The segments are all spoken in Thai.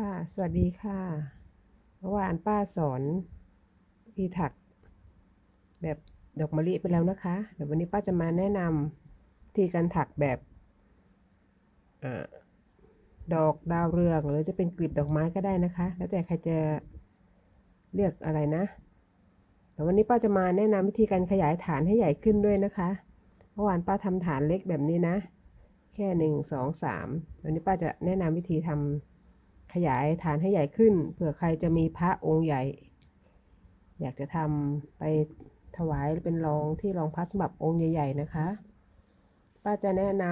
ค่ะ สวัสดีค่ะ เมื่อวานป้าสอนพีถัก แบบดอกมะลิไปแล้วนะคะ เดี๋ยววันนี้ป้าจะมาแนะนำที่การถักแบบอดอกดาวเรือง หรือจะเป็นกลีบดอกไม้ก็ได้นะคะ แล้วแต่ใครจะเลือกอะไรนะแต่วันนี้ป้าจะมาแนะนำวิธีการขยายฐานให้ใหญ่ขึ้นด้วยนะคะ เมื่อวานป้าทำฐานเล็กแบบนี้นะ แค่หนึ่งสองสามวันนี้ป้าจะแนะนำวิธีทำ ขยายฐานให้ใหญ่ขึ้น เผื่อใครจะมีพระองค์ใหญ่ อยากจะทำไปถวายเป็นรองที่รองพระสำหรับองค์ใหญ่ ๆ นะคะ ป้าจะแนะน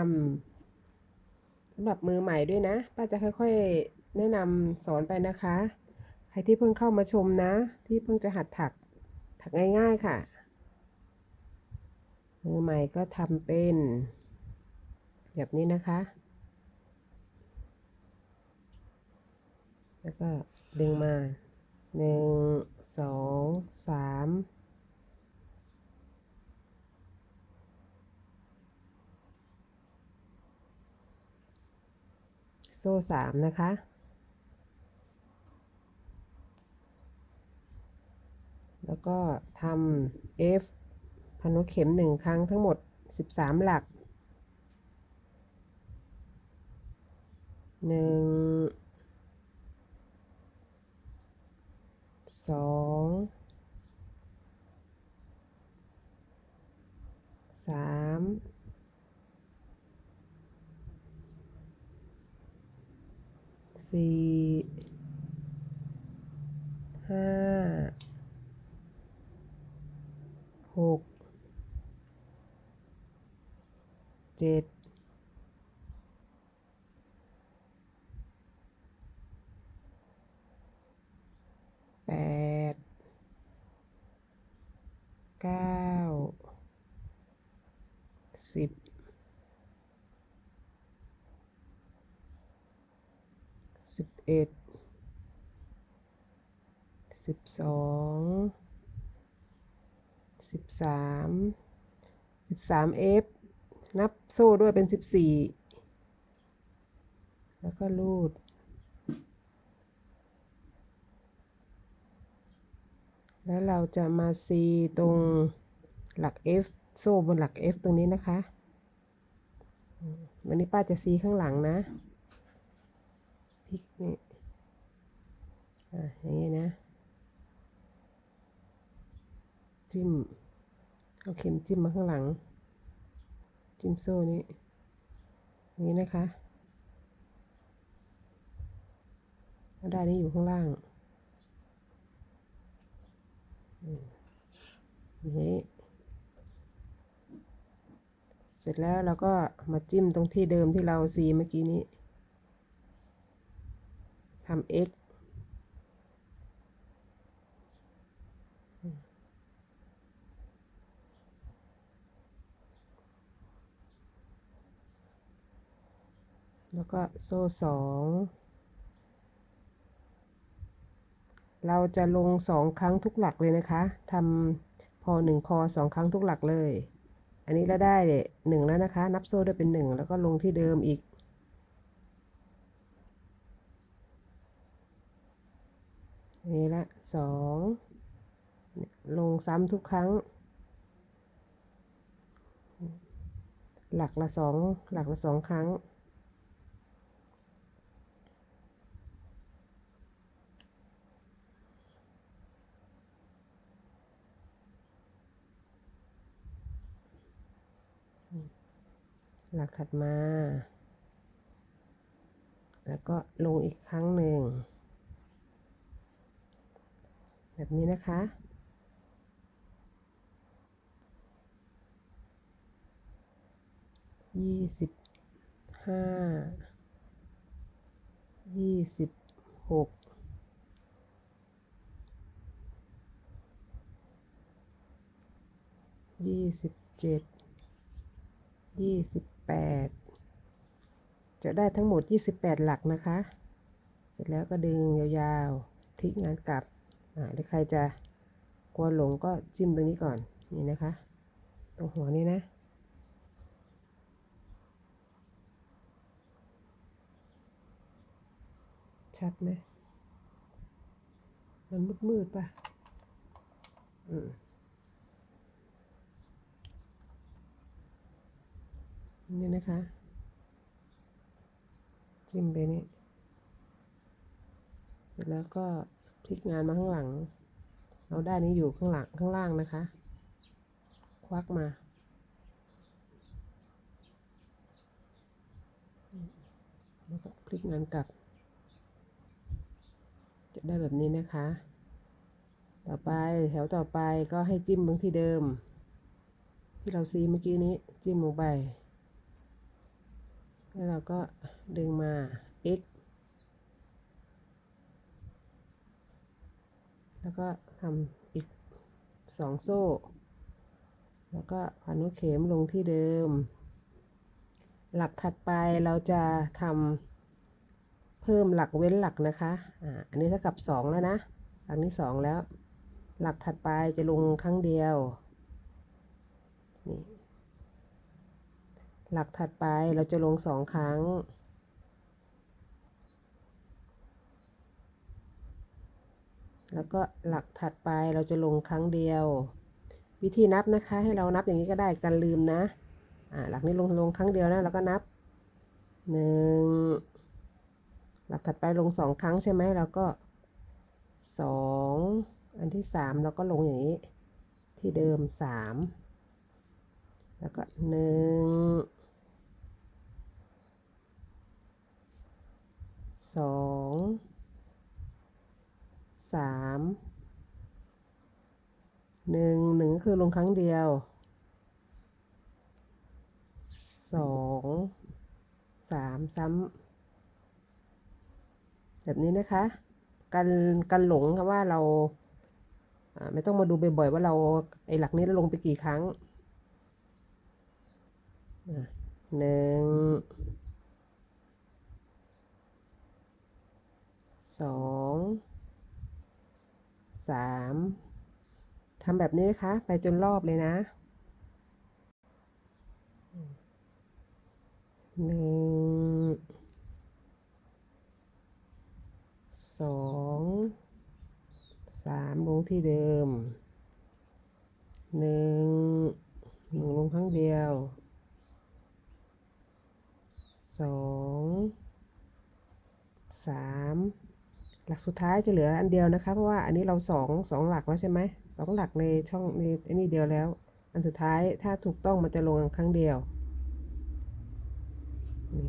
ำสำหรับมือใหม่ด้วยนะ ป้าจะค่อยๆแนะนำสอนไปนะคะ ใครที่เพิ่งเข้ามาชมนะ ที่เพิ่งจะหัดถักถักง่าย ๆค่ะ มือใหม่ก็ทำเป็น แบบนี้นะคะ แล้วก็ดึงมาหนึ่งสองสามโซ่สามนะคะ แล้วก็ทำ F พันวเข็มหนึ่งครั้งทั้งหมด 13 หลักหนึ่ง สองสามสี่ห้าหกเจ็ดแปดเก้า สิบสิบเอ็ดสิบสองสิบสามสิบสามเอฟนับโซ่ด้วยเป็นสิบสี่แล้วก็ลูดแล้วเราจะมาซีตรงหลัก F โซ่บนหลัก F ตรงนี้นะคะ วันนี้ป้าจะซีข้างหลังนะพลิกนี่อะอย่างนี้นะ จิ้ม เอาเข็มจิ้มมาข้างหลัง จิ้มโซ่นี้อย่างนี้นะคะได้นี้อยู่ข้างล่างนี้ เสร็จแล้วเราก็มาจิ้มตรงที่เดิมที่เราซีเมื่อกี้นี้ทำ x แล้วก็โซ่สองเราจะลงสองครั้งทุกหลักเลยนะคะทำพอหนึ่งคอสองครั้งทุกหลักเลย อันนี้เราได้หนึ่งแล้วนะคะ นับโซ่ได้เป็นหนึ่งแล้วก็ลงที่เดิมอีก นี่ละสองลงซ้ำทุกครั้ง หลักละสองหลักละสองครั้ง หลักถัดมา แล้วก็ลงอีกครั้งหนึ่ง แบบนี้นะคะ ยี่สิบห้า ยี่สิบหกยี่สิบเจ็ด ยี่สิบแปดจะได้ทั้งหมดยี่สิบแปดหลักนะคะ เสร็จแล้วก็ดึงยาวๆพลิกงานกลับอ่าหรือใครจะกลัวหลงก็จิ้มตรงนี้ก่อน นี่นะคะ ตรงหัวนี้นะ ชัดไหมมันมืดมืดๆป่ะ อืม นี่นะคะ จิ้มไปนี่ เสร็จแล้วก็พลิกงานมาข้างหลัง เอาด้านนี้อยู่ข้างหลังข้างล่างนะคะ ควักมา แล้วก็พลิกงานกลับ จะได้แบบนี้นะคะ ต่อไปแถวต่อไปก็ให้จิ้มลงที่เดิม ที่เราซีเมื่อกี้นี้จิ้มลงไป แล้วเราก็ดึงมา x แล้วก็ทำอีกสองโซ่ แล้วก็พันหัวเข็มลงที่เดิม หลักถัดไปเราจะทำเพิ่มหลักเว้นหลักนะคะอ่าอันนี้เท่ากับสองแล้วนะ หลักนี้สองแล้ว หลักถัดไปจะลงครั้งเดียว นี่ หลักถัดไปเราจะลงสองครั้ง แล้วก็หลักถัดไปเราจะลงครั้งเดียว วิธีนับนะคะให้เรานับอย่างนี้ก็ได้กันลืมนะอ่าหลักนี้ลงลงครั้งเดียวนะเราก็นับหนึ่งหลักถัดไปลงสองครั้งใช่ไหมเราก็สองอันที่สามเราก็ลงอย่างนี้ ที่เดิมสามแล้วก็หนึ่ง สองสามหนึ่งหนึ่งก็คือลงครั้งเดียวสองสามซ้ำแบบนี้นะคะกันกันหลงค่ะว่าเราไม่ต้องมาดูบ่อยๆว่าเราไอ้หลักนี้เราลงไปกี่ครั้งหนึ่ง สองสามทำแบบนี้นะคะ ไปจนรอบเลยนะหนึ่งสองสามลงที่เดิมหนึ่งหนึ่งลงครั้งเดียวสองสาม ลักสุดท้ายจะเหลืออันเดียวนะคะ เพราะว่าอันนี้เราสองสองหลักแล้วใช่ไหมสองหลักในช่องในอันนี้เดียวแล้ว อันสุดท้ายถ้าถูกต้องมันจะลงครั้งเดียวนี่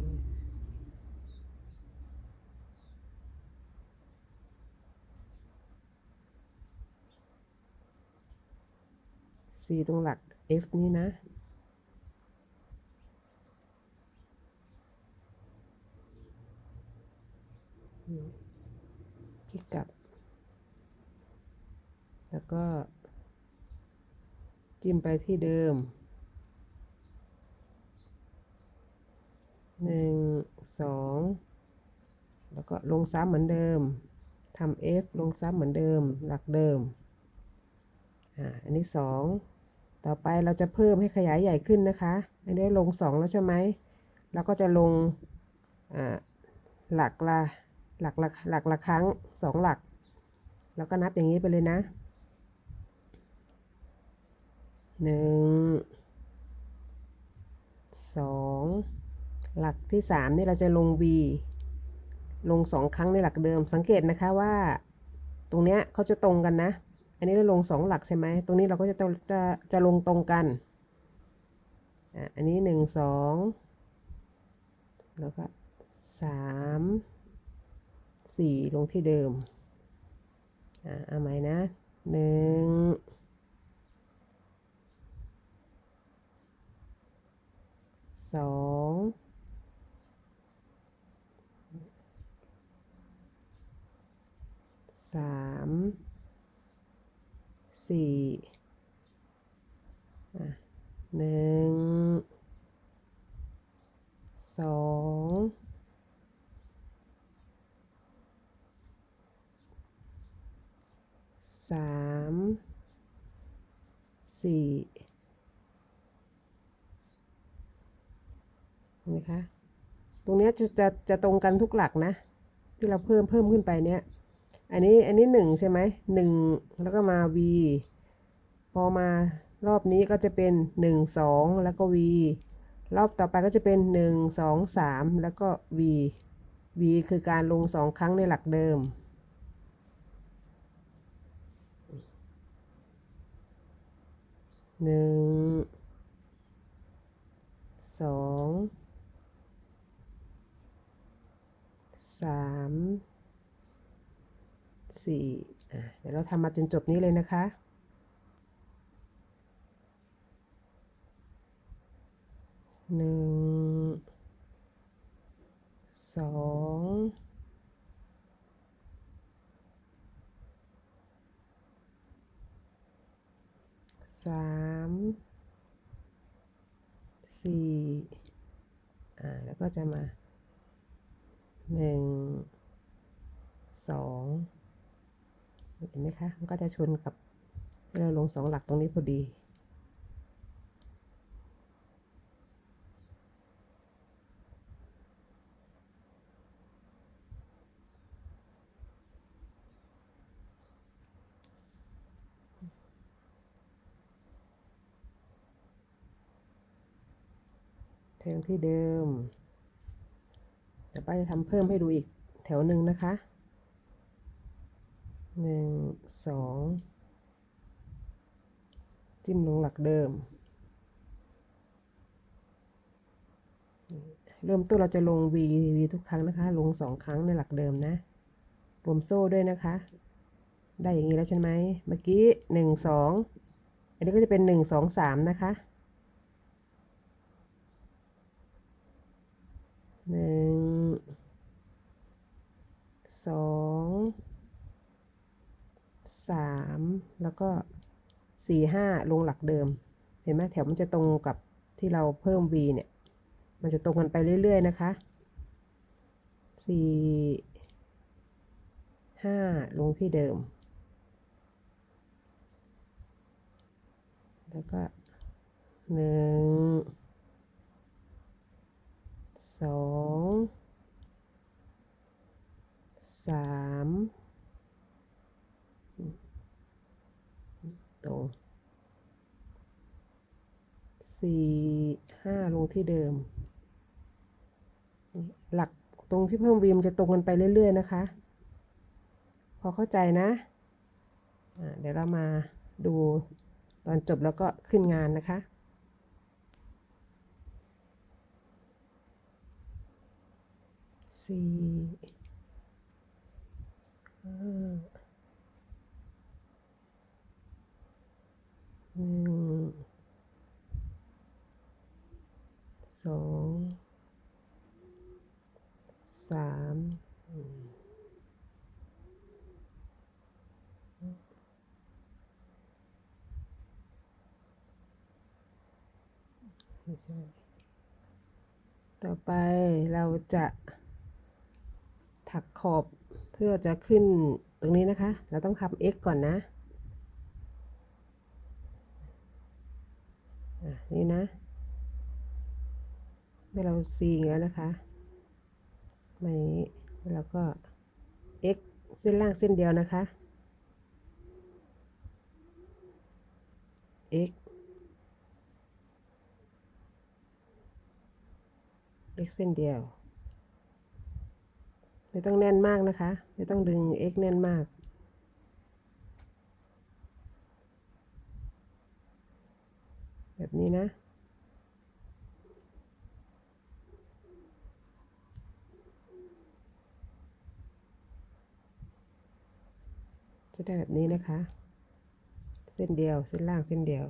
ซีตรงหลัก F นี่นะ พลิกกลับ แล้วก็ จิ้มไปที่เดิมหนึ่งสองแล้วก็ลงซ้ำเหมือนเดิมทำ F ลงซ้ำเหมือนเดิม หลักเดิม อ่า อันนี้สองต่อไปเราจะเพิ่มให้ขยายใหญ่ขึ้นนะคะ อันนี้ลงสองแล้วใช่ไหมแล้วก็จะลง อ่า หลักละ หลักละหลักละครั้งสองหลัก แล้วก็นับอย่างนี้ไปเลยนะหนึ่งสองหลักที่สามนี่เราจะลง V ลงสองครั้งในหลักเดิม สังเกตนะคะว่า ตรงเนี้ยเขาจะตรงกันนะ อันนี้เราลงสองหลักใช่ไหมตรงนี้เราก็จะจะจะลงตรงกันอันนี้หนึ่งสองแล้วก็สาม สี่ลงที่เดิม อ่าเอาใหม่นะหนึ่งสองสามสี่อะหนึ่งสอง สามสี่เห็นไหมคะตรงนี้จะจะจะตรงกันทุกหลักนะ ที่เราเพิ่มเพิ่มขึ้นไปเนี้ยอันนี้อันนี้หนึ่งใช่ไหมหนึ่งแล้วก็มา v พอมารอบนี้ก็จะเป็นหนึ่งสองแล้วก็ v รอบต่อไปก็จะเป็นหนึ่งสองสามแล้วก็ v v คือการลงสองครั้งในหลักเดิม หนึ่งสองสามสี่เดี๋ยวเราทำมาจนจบนี้เลยนะคะหนึ่งสอง สามสี่อ่า แล้วก็จะมาหนึ่งสองเห็นไหมคะ มันก็จะชนกับที่เราลงสองหลักตรงนี้พอดี แทงที่เดิมเดี๋ยวป้าจะทำเพิ่มให้ดูอีกแถวหนึ่งนะคะหนึ่งสองจิ้มลงหลักเดิม เริ่มต้นเราจะลง V V ทุกครั้งนะคะ ลงสองครั้งในหลักเดิมนะ รวมโซ่ด้วยนะคะ ได้อย่างนี้แล้วใช่ไหมเมื่อกี้หนึ่งสองอันนี้ก็จะเป็นหนึ่งสองสามนะคะ หนึ่งสองสามแล้วก็สี่ห้าลงหลักเดิม เห็นไหมแถวมันจะตรงกับที่เราเพิ่ม v เนี่ย มันจะตรงกันไปเรื่อย ๆ นะคะสี่ห้าลงที่เดิม แล้วก็หนึ่ง สองสามตรงสี่ห้าลงที่เดิม หลักตรงที่เพิ่มวีมจะตรงกันไปเรื่อย ๆ นะคะ พอเข้าใจนะะเดี๋ยวเรามาดูตอนจบแล้วก็ขึ้นงานนะคะ สี่ห้าหนึ่งสองสามอืมไม่ใช่ต่อไปเราจะ ถักขอบเพื่อจะขึ้นตรงนี้นะคะ เราต้องทำ x ก่อนนะอะนี่นะเมื่อเรา c อย่างแล้วนะคะมาอย่างนี้แล้วก็ x เส้นล่างเส้นเดียวนะคะ x x เส้นเดียว ไม่ต้องแน่นมากนะคะ ไม่ต้องดึง x แน่นมาก แบบนี้นะ จะได้แบบนี้นะคะ เส้นเดียว เส้นล่างเส้นเดียว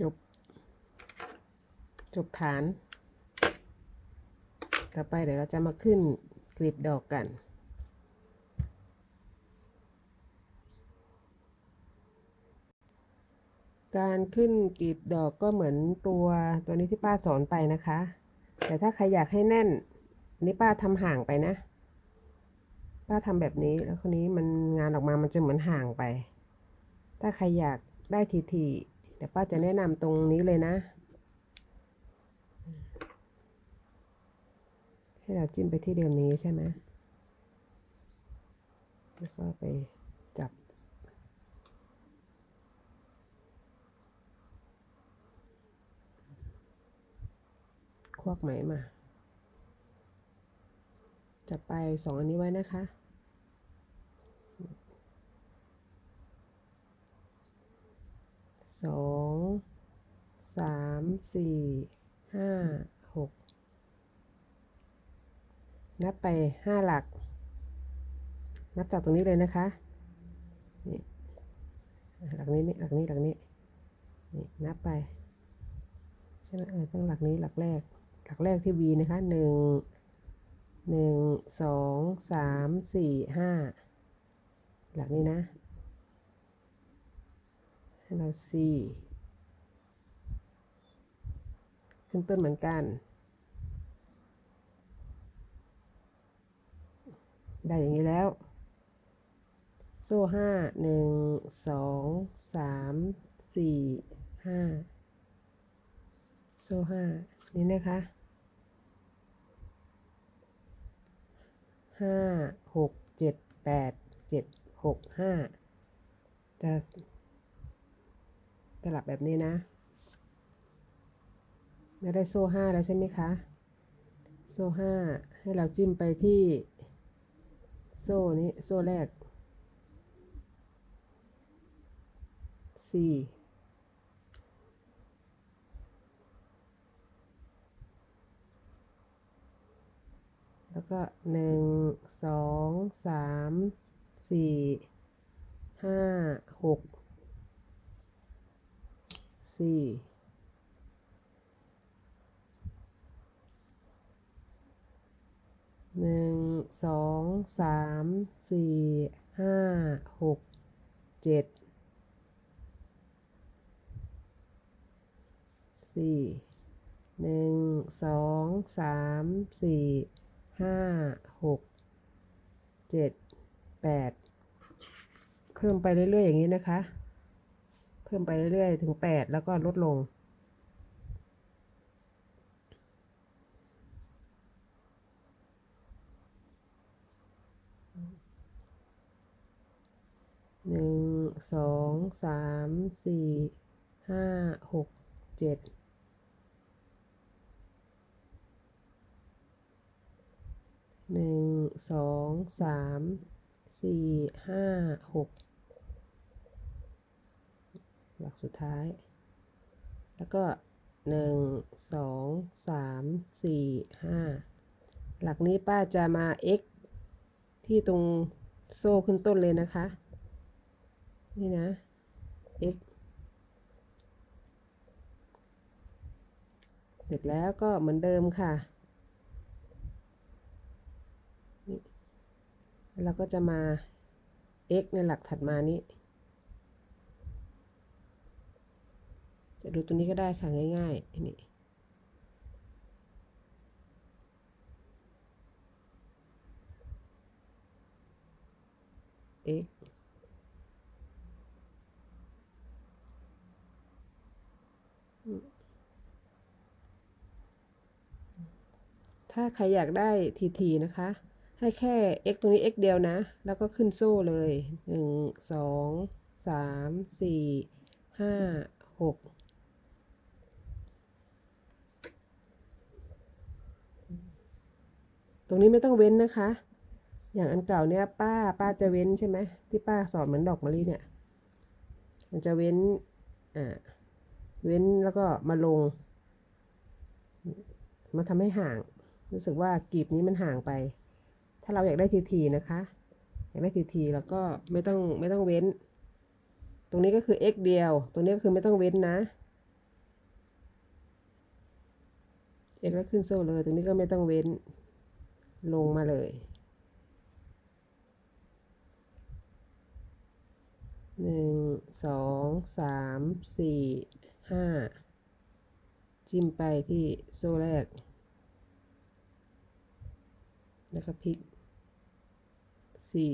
จบ จบฐาน ต่อไปเดี๋ยวเราจะมาขึ้นกลีบดอกกัน การขึ้นกลีบดอกก็เหมือนตัวตัวนี้ที่ป้าสอนไปนะคะ แต่ถ้าใครอยากให้แน่นนี่ป้าทำห่างไปนะ ป้าทำแบบนี้แล้วคนนี้มันงานออกมามันจะเหมือนห่างไป ถ้าใครอยากได้ทีๆ เดี๋ยวป้าจะแนะนำตรงนี้เลยนะให้เราจิ้มไปที่เดิมนี้ใช่ไหมแล้วก็ไปจับ ควักไหมมา จับไปสองอันนี้ไว้นะคะ สองสามสี่ห้าหกนับไปห้าหลัก นับจากตรงนี้เลยนะคะ นี่หลักนี้นี่หลักนี้หลักนี้ นี่นับไป ใช่ไหมเออต้องหลักนี้หลักแรก หลักแรกที่ V นะคะหนึ่งหนึ่งสองสามสี่ห้าหลักนี้นะ ให้เรา C ขึ้นต้นเหมือนกัน ได้อย่างนี้แล้ว โซ่ห้าหนึ่งสองสามสี่ห้าโซ่ห้านี่นะคะห้าหกเจ็ดแปดเจ็ดหกห้าจะ สลับแบบนี้นะเราได้โซ่ห้าแล้วใช่ไหมคะ โซ่ห้าให้เราจิ้มไปที่โซ่นี้โซ่แรกสี่แล้วก็หนึ่งสองสามสี่ห้าหก สี่หนึ่งสองสามสี่ห้าหกเจ็ดสี่หนึ่งสองสามสี่ห้าหกเจ็ดแปดเพิ่มไปเรื่อยๆอย่างนี้นะคะ พิ่มไปเรื่อยๆ ถึงแปดแล้วก็ลดลง หนึ่ง สอง สาม สี่ ห้า หก เจ็ดหนึ่ง สอง สาม สี่ ห้า หก หลักสุดท้าย แล้วก็หนึ่งสองสามสี่ห้าหลักนี้ป้าจะมา x ที่ตรงโซ่ขึ้นต้นเลยนะคะ นี่นะ x เสร็จแล้วก็เหมือนเดิมค่ะนี่เราก็จะมา x ในหลักถัดมานี้ จะดูตัวนี้ก็ได้ค่ะง่ายๆนี่ถ้าใครอยากได้ทีทีนะคะ ให้แค่ x ตรงนี้ x เดียวนะ แล้วก็ขึ้นโซ่เลย 1 2 3 4 5 6 ตรงนี้ไม่ต้องเว้นนะคะ อย่างอันเก่าเนี่ยป้าป้าจะเว้นใช่ไหมที่ป้าสอนเหมือนดอกมะลิเนี่ย มันจะเว้นอ่าเว้นแล้วก็มาลง มาทำให้ห่าง รู้สึกว่ากลีบนี้มันห่างไป ถ้าเราอยากได้ทีๆนะคะ อยากได้ทีๆแล้วก็ไม่ต้องไม่ต้องเว้น ตรงนี้ก็คือ x เดียว ตรงนี้ก็คือไม่ต้องเว้นนะ x แล้วขึ้นโซ่เลย ตรงนี้ก็ไม่ต้องเว้น ลงมาเลย หนึ่ง สอง สาม สี่ ห้า จิ้มไปที่โซ่แรก แล้วก็พลิกสี่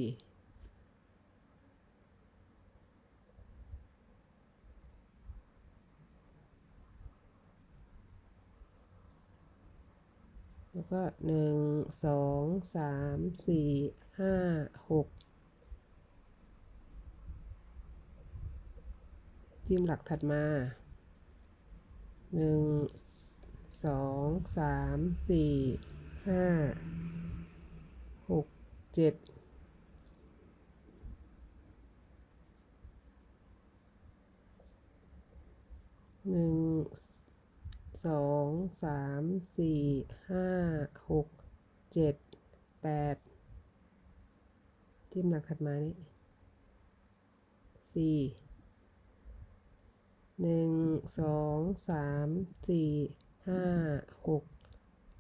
แล้วก็หนึ่งสองสามสี่ห้าหกจิ้มหลักถัดมาหนึ่งสองสามสี่ห้าหกเจ็ดหนึ่ง สองสามสี่ห้าหกเจ็ดแปดจิ้มหลักถัดมานี่สี่หนึ่งสองสามสี่ห้าหก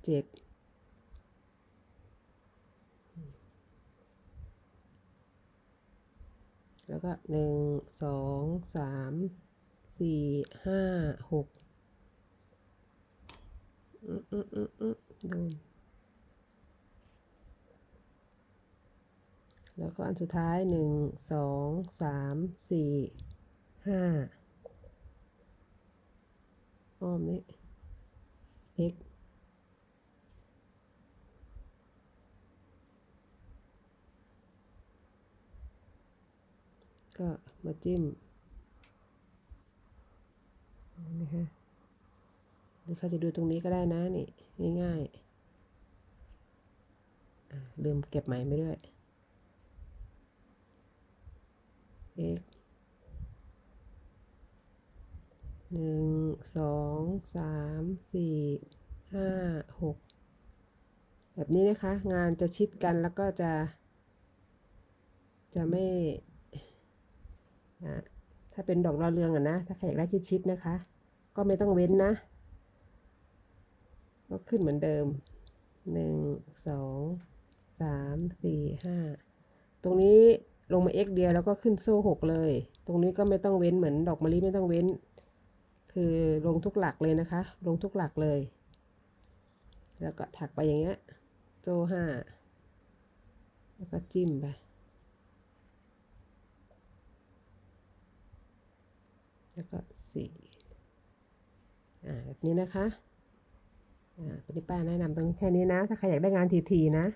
เจ็ดแล้วก็หนึ่งสองสามสี่ห้าหกอืมอืมอืมอืมโดนแล้วก็อันสุดท้ายหนึ่งสองสามสี่ห้าอ้อมนี้ x ก็มาจิ้มนี่ฮะ หรือเขาจะดูตรงนี้ก็ได้นะนี่ง่ายๆอะลืมเก็บไหมไม่ด้วย x หนึ่งสองสามสี่ห้าหกแบบนี้นะคะ งานจะชิดกันแล้วก็จะ จะไม่ถ้าเป็นดอกดาวเรืองอะนะ ถ้าใครอยากได้ชิดๆนะคะ ก็ไม่ต้องเว้นนะ ก็ขึ้นเหมือนเดิมหนึ่งสองสามสี่ห้าตรงนี้ลงมา x เดียวแล้วก็ขึ้นโซ่หกเลย ตรงนี้ก็ไม่ต้องเว้นเหมือนดอกมะลิไม่ต้องเว้น คือลงทุกหลักเลยนะคะ ลงทุกหลักเลย แล้วก็ถักไปอย่างเงี้ยโซ่ห้าแล้วก็จิ้มไปแล้วก็สี่อ่าแบบนี้นะคะ ปฏิป้าแนะนำตรงแค่นี้นะ ถ้าใครอยากได้งานทีๆนะ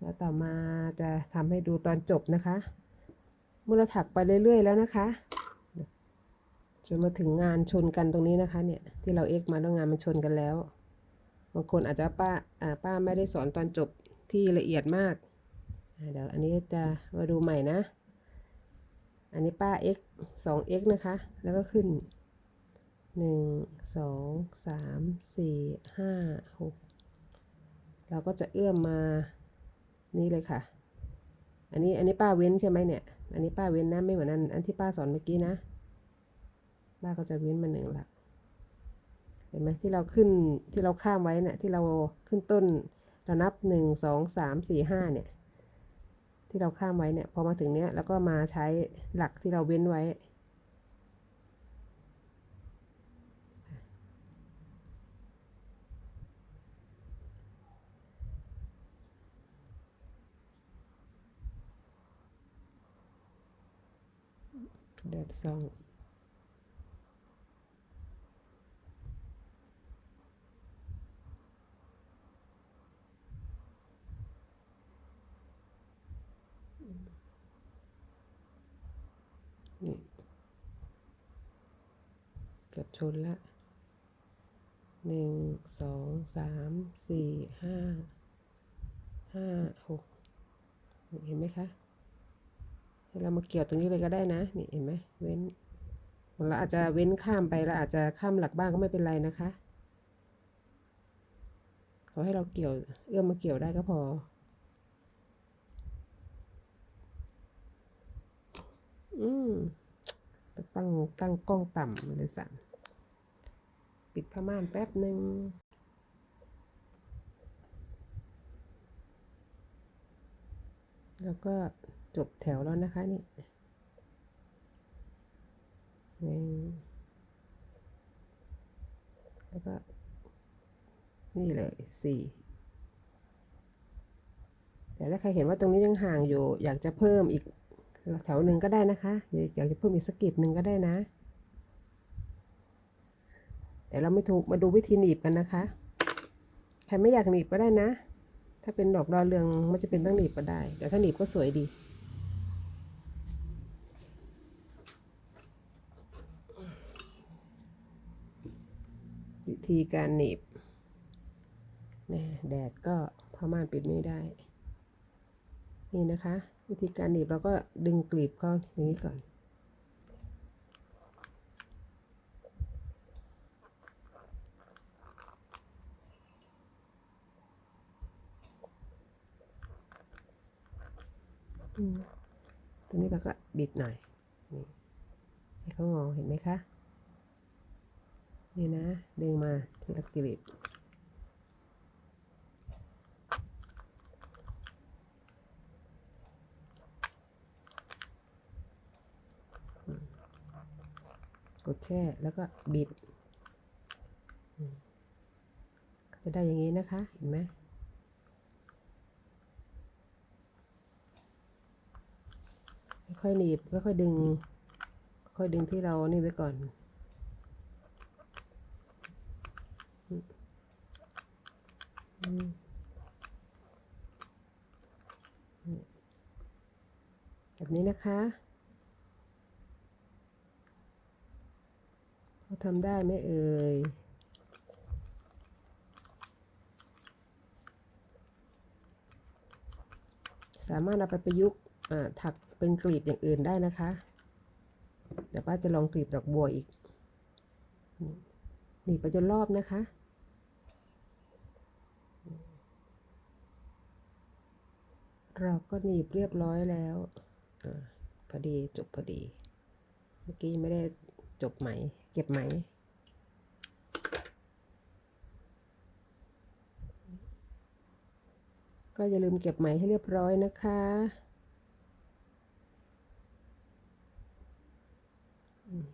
แล้วต่อมาจะทำให้ดูตอนจบนะคะ เมื่อเราถักไปเรื่อยๆแล้วนะคะ จนมาถึงงานชนกันตรงนี้นะคะ เนี่ยที่เราเอ็กมาแล้วงานมันชนกันแล้ว บางคนอาจจะป้าป้าไม่ได้สอนตอนจบที่ละเอียดมาก เดี๋ยวอันนี้จะมาดูใหม่นะ อันนี้ป้า x 2 x นะคะ แล้วก็ขึ้น 1 2 3 4 5 6เราก็จะเอื้อมมานี่เลยค่ะ อันนี้อันนี้ป้าเว้นใช่ไหมเนี่ย อันนี้ป้าเว้นนะไม่เหมือนอันอันที่ป้าสอนเมื่อกี้นะ ป้าก็จะเว้นมาหนึ่งหลัก เห็นไหมที่เราขึ้นที่เราข้ามไว้เนี่ยที่เราขึ้นต้น เรานับหนึ่งสองสามสี่ห้าเนี่ย ที่เราข้ามไว้เนี่ยพอมาถึงเนี้ยแล้วก็มาใช้หลักที่เราเว้นไว้ เดินซ่องนี่เกือบชนละหนึ่งสองสามสี่ห้าห้าหกเห็นไหมคะ เรามาเกี่ยวตรงนี้เลยก็ได้นะ นี่เห็นไหมเว้นเราอาจจะเว้นข้ามไปเราอาจจะข้ามหลักบ้างก็ไม่เป็นไรนะคะขอให้เราเกี่ยวเอื้อมมาเกี่ยวได้ก็พอ อืมตั้งตั้งกล้องต่ำเลยสั่นปิดผ้าม่านแป๊บหนึ่งแล้วก็ จบแถวแล้วนะคะนี่หนึ่งแล้วก็ นี่เลยสี่แต่ถ้าใครเห็นว่าตรงนี้ยังห่างอยู่ อยากจะเพิ่มอีกแถวหนึ่งก็ได้นะคะ อยากจะเพิ่มอีกสกกิบหนึ่งก็ได้นะ เดี๋ยวเราไม่ถูกมาดูวิธีหนีบกันนะคะ ใครไม่อยากหนีบก็ได้นะ ถ้าเป็นดอกดาวเรืองไม่จะเป็นต้องหนีบก็ได้ แต่ถ้าหนีบก็สวยดี ธีการหนีบแม่แดดก็ผ้าม่านปิดไม่ได้ นี่นะคะ วิธีการหนีบเราก็ดึงกลีบเข้าอย่างนี้ก่อนอืมตรงนี้เราก็บิดหน่อยนี่ให้เขางอเห็นไหมคะ นี่นะ ดึงมาทีละกลีบกดแช่แล้วก็บิด ก็จะได้อย่างนี้นะคะ เห็นไหมค่อยหนีบค่อยดึง ค่อยดึงที่เรานี่ไว้ก่อน อืมแบบ นะคะพอทำได้ไหมเอ่ยสามารถเอาไปประยุกต์ถักเป็นกลีบอย่างอื่นได้นะคะ เดี๋ยวป้าจะลองกลีบดอกบัวอีกหนีบไปจนรอบนะคะ เราก็หนีบเรียบร้อยแล้วอา อดีจบพอดี เมื่อกี้ยังไม่ได้จบไหม เก็บไหม ก็อย่าลืมเก็บไหมให้เรียบร้อยนะคะอืม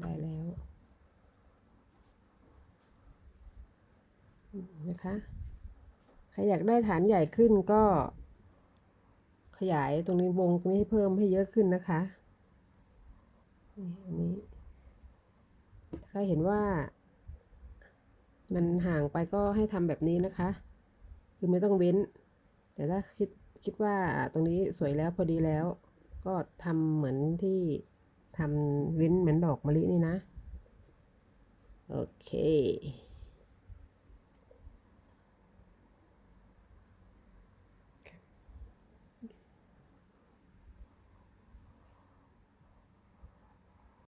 ได้แล้ว นะคะ ใครอยากได้ฐานใหญ่ขึ้นก็ ขยายตรงนี้วงตรงนี้ให้เพิ่มให้เยอะขึ้นนะคะ นี่อันนี้ ถ้าเห็นว่า มันห่างไปก็ให้ทำแบบนี้นะคะ คือไม่ต้องเว้น แต่ถ้าคิดคิดว่าตรงนี้สวยแล้วพอดีแล้ว ก็ทำเหมือนที่ ทำเว้นเหมือนดอกมะลินี่นะ โอเค